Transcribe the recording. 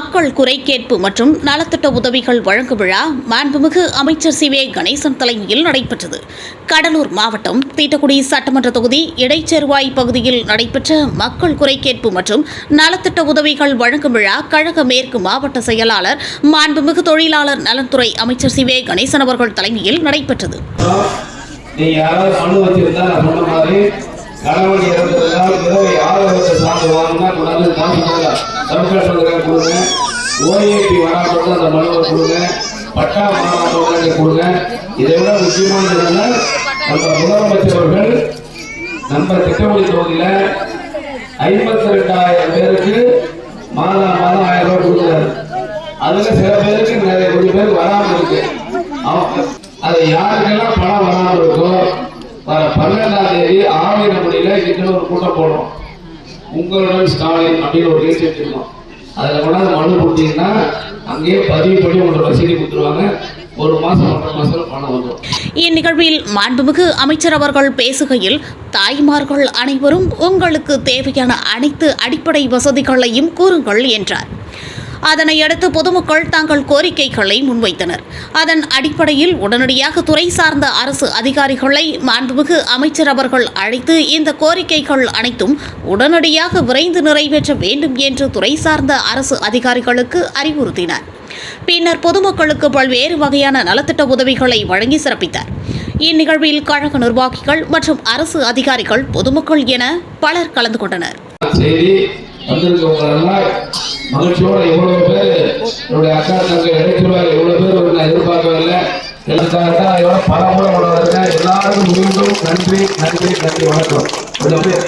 மக்கள் குறை கேட்பு மற்றும் நலத்திட்ட உதவிகள் வழங்கும் விழா மாண்புமிகு அமைச்சர் சி வே கணேசன் தலைமையில் நடைபெற்றது. கடலூர் மாவட்டம் தீட்டக்குடி சட்டமன்ற தொகுதி இடைச்செருவாய் பகுதியில் நடைபெற்ற மக்கள் குறை கேட்பு மற்றும் நலத்திட்ட உதவிகள் வழங்கும் விழா கழக மேற்கு மாவட்ட செயலாளர் மாண்புமிகு தொழிலாளர் நலன்துறை அமைச்சர் சி வே கணேசன் அவர்கள் தலைமையில் நடைபெற்றது. நீங்க யாராவது மனு வச்சிருந்தா நான் சொன்ன மாதிரி கணவன் இறந்திருந்தால் விதவை சார்ந்து வாங்கினா கொண்டாந்து காசு சர்வகேஷனுக்கு கொடுங்க. ஓஏபி வராமல் அந்த மனுவை கொடுங்க. பட்டா வராமல் கொடுங்க. இதை விட முக்கியமானது என்னன்னா நம்ம முதலமைச்சர் அவர்கள் நம்ம திட்டமொழி தொகுதியில ஐம்பத்தி ரெண்டாயிரம் பேருக்கு மாதம் மாதம் ஆயிரம் ரூபாய் கொடுக்குறாரு. அதுல சில பேருக்கு நிறைய கொஞ்சம் பேர் வராம இருக்கு. அவங்க அது யாருக்கெல்லாம் பணம் வராமல் இருக்கோ வர பன்னெண்டாம் தேதி ஆவிரமணியில இங்க ஒரு கூட்டம் போடுறோம். உங்களுடன் ஸ்டாலின் அப்படின்னு ஒரு லிஸ்ட் வச்சிருக்கோம் அதில் கொண்டாந்து மனு கொடுத்தீங்கன்னா அங்கேயே பதிவு பண்ணி உங்களோட ரசீது கொடுத்துருவாங்க. ஒரு மாசம் ஒன்றரை மாசம் பணம் வந்துடும். இந்நிகழ்வில் மாண்புமிகு அமைச்சர் அவர்கள் பேசுகையில் தாய்மார்கள் அனைவரும் உங்களுக்கு தேவையான அனைத்து அடிப்படை வசதிகளையும் கூறுங்கள் என்றார். அதனை அடுத்து பொதுமக்கள் தங்கள் கோரிக்கைகளை முன்வைத்தனர். அதன் அடிப்படையில் உடனடியாக துறை சார்ந்த அரசு அதிகாரிகளை மாண்புமிகு அமைச்சர் அவர்கள் அழைத்து இந்த கோரிக்கைகள் அனைத்தும் உடனடியாக விரைந்து நிறைவேற்ற வேண்டும் என்று துறை சார்ந்த அரசு அதிகாரிகளுக்கு அறிவுறுத்தினார். பின்னர் பொதுமக்களுக்கு பல்வேறு வகையான நலத்திட்ட உதவிகளை வழங்கி சிறப்பித்தார். இந்நிகழ்வில் கழக நிர்வாகிகள் மற்றும் அரசு அதிகாரிகள் பொதுமக்கள் என பலர் கலந்து கொண்டனர். மகிழ்ச்சியோட எவ்வளவு பேர் என்னுடைய அக்கா தங்க இடைச்சுவார் எவ்வளவு பேர் நான் எதிர்பார்க்கவில்லை. இல்லை எனக்காக இதோட பல முறை எல்லாருக்கும் மீண்டும் நன்றி நன்றி நன்றி வணக்கம். கொஞ்சம் அப்படியே